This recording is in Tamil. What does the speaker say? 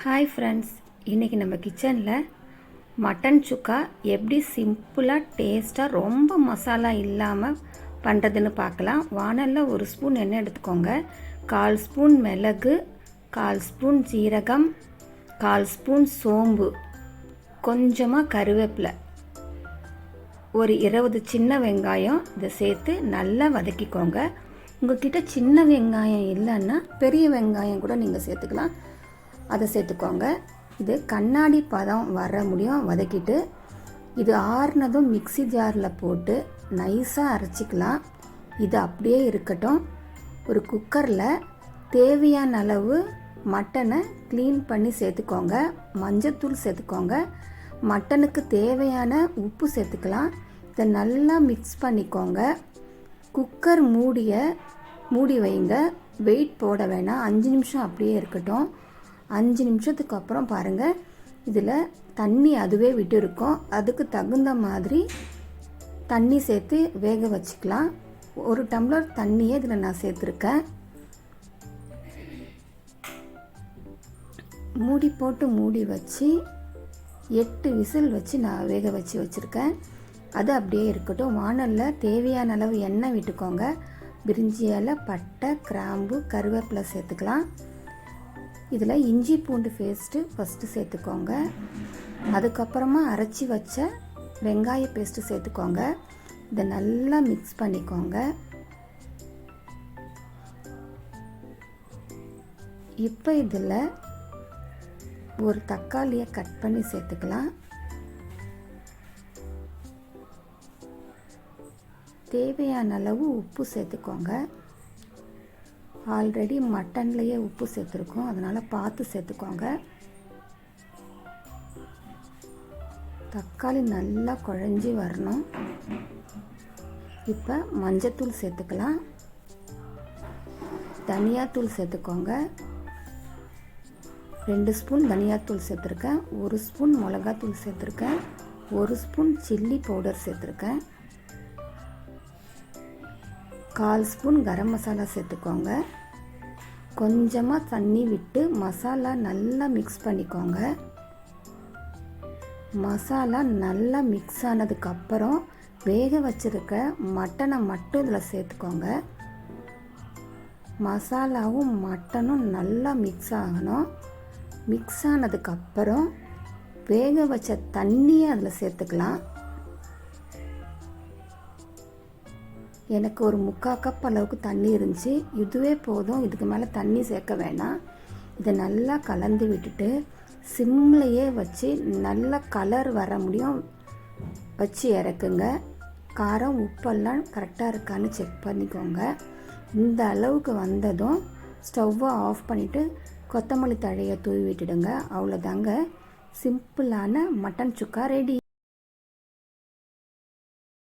ஹாய் ஃப்ரெண்ட்ஸ் இன்றைக்கி நம்ம கிச்சனில் மட்டன் சுக்கா எப்படி சிம்பிளாக டேஸ்ட்டாக ரொம்ப மசாலா இல்லாமல் பண்ணுறதுன்னு பார்க்கலாம். வானலில் ஒரு ஸ்பூன் எண்ணெய் எடுத்துக்கோங்க. கால் ஸ்பூன் மிளகு கால் ஸ்பூன் ஜீரகம் கால் ஸ்பூன் சோம்பு கொஞ்சமாக கருவேப்பிலை. ஒரு இருபது சின்ன வெங்காயம் இதை சேர்த்து நல்லா வதக்கிக்கோங்க. உங்கள்கிட்ட சின்ன வெங்காயம் இல்லைன்னா பெரிய வெங்காயம் கூட நீங்கள் சேர்த்துக்கலாம். அதை சேர்த்துக்கோங்க. இது கண்ணாடி பதம் வர முடியும். வதக்கிட்டு இது ஆறுனதும் மிக்ஸி ஜாரில் போட்டு நைஸாக அரைச்சிக்கலாம். இது அப்படியே இருக்கட்டும். ஒரு குக்கரில் தேவையான அளவு மட்டனை க்ளீன் பண்ணி சேர்த்துக்கோங்க. மஞ்சத்தூள் சேர்த்துக்கோங்க. மட்டனுக்கு தேவையான உப்பு சேர்த்துக்கலாம். இதை நல்லா மிக்ஸ் பண்ணிக்கோங்க. குக்கர் மூடிய மூடி வைங்க. வெயிட் போட வேணாம். அஞ்சு நிமிஷம் அப்படியே இருக்கட்டும். அஞ்சு நிமிஷத்துக்கு அப்புறம் பாருங்கள் இதில் தண்ணி அதுவே விட்டு இருக்கும் அதுக்கு தகுந்த மாதிரி தண்ணி சேர்த்து வேக வச்சுக்கலாம். ஒரு டம்ளர் தண்ணியே இதில் நான் சேர்த்துருக்கேன். மூடி போட்டு மூடி வச்சு எட்டு விசில் வச்சு நான் வேக வச்சு வச்சுருக்கேன். அது அப்படியே இருக்கட்டும். வானலில் தேவையான அளவு எண்ணெய் விட்டுக்கோங்க. பிரிஞ்சி இலை பட்டை கிராம்பு கருவேப்பிலை சேர்த்துக்கலாம். இதில் இஞ்சி பூண்டு பேஸ்ட்டு ஃபஸ்ட்டு சேர்த்துக்கோங்க. அதுக்கப்புறமா அரைச்சி வச்ச வெங்காய பேஸ்ட்டு சேர்த்துக்கோங்க. இதை நல்லா மிக்ஸ் பண்ணிக்கோங்க. இப்போ இதில் ஒரு தக்காளியை கட் பண்ணி சேர்த்துக்கலாம். தேவையான அளவு உப்பு சேர்த்துக்கோங்க. ஆல்ரெடி மட்டன்லேயே உப்பு சேர்த்துருக்கோம். அதனால் பார்த்து சேர்த்துக்கோங்க. தக்காளி நல்லா குழஞ்சி வரணும். இப்போ மஞ்சத்தூள் சேர்த்துக்கலாம். தனியாத்தூள் சேர்த்துக்கோங்க. ரெண்டு ஸ்பூன் தனியாத்தூள் சேர்த்துருக்கேன். ஒரு ஸ்பூன் மிளகாத்தூள் சேர்த்துருக்கேன். ஒரு ஸ்பூன் சில்லி பவுடர் சேர்த்துருக்கேன். கால் ஸ்பூன் கரம் மசாலா சேர்த்துக்கோங்க. கொஞ்சமாக தண்ணி விட்டு மசாலா நல்லா மிக்ஸ் பண்ணிக்கோங்க. மசாலா நல்லா மிக்ஸ் ஆனதுக்கப்புறம் வேக வச்சுருக்க மட்டனை மட்டும் இதில் சேர்த்துக்கோங்க. மசாலாவும் மட்டனும் நல்லா மிக்ஸ் ஆகணும். மிக்ஸ் ஆனதுக்கப்புறம் வேக வச்ச தண்ணியை அதில் சேர்த்துக்கலாம். எனக்கு ஒரு முக்கால் கப் அளவுக்கு தண்ணி இருந்துச்சு. இதுவே போதும். இதுக்கு மேலே தண்ணி சேர்க்க வேணாம். இதை நல்லா கலந்து விட்டுட்டு சிம்லையே வச்சு நல்ல கலர் வர முடியும். வச்சு இறக்குங்க. காரம் உப்பெல்லாம் கரெக்டாக இருக்கான்னு செக் பண்ணிக்கோங்க. இந்த அளவுக்கு வந்ததும் ஸ்டவ்வை ஆஃப் பண்ணிவிட்டு கொத்தமல்லி தழையை தூவி விட்டுடுங்க. அவ்வளோதாங்க சிம்பிளான மட்டன் சுக்கா ரெடி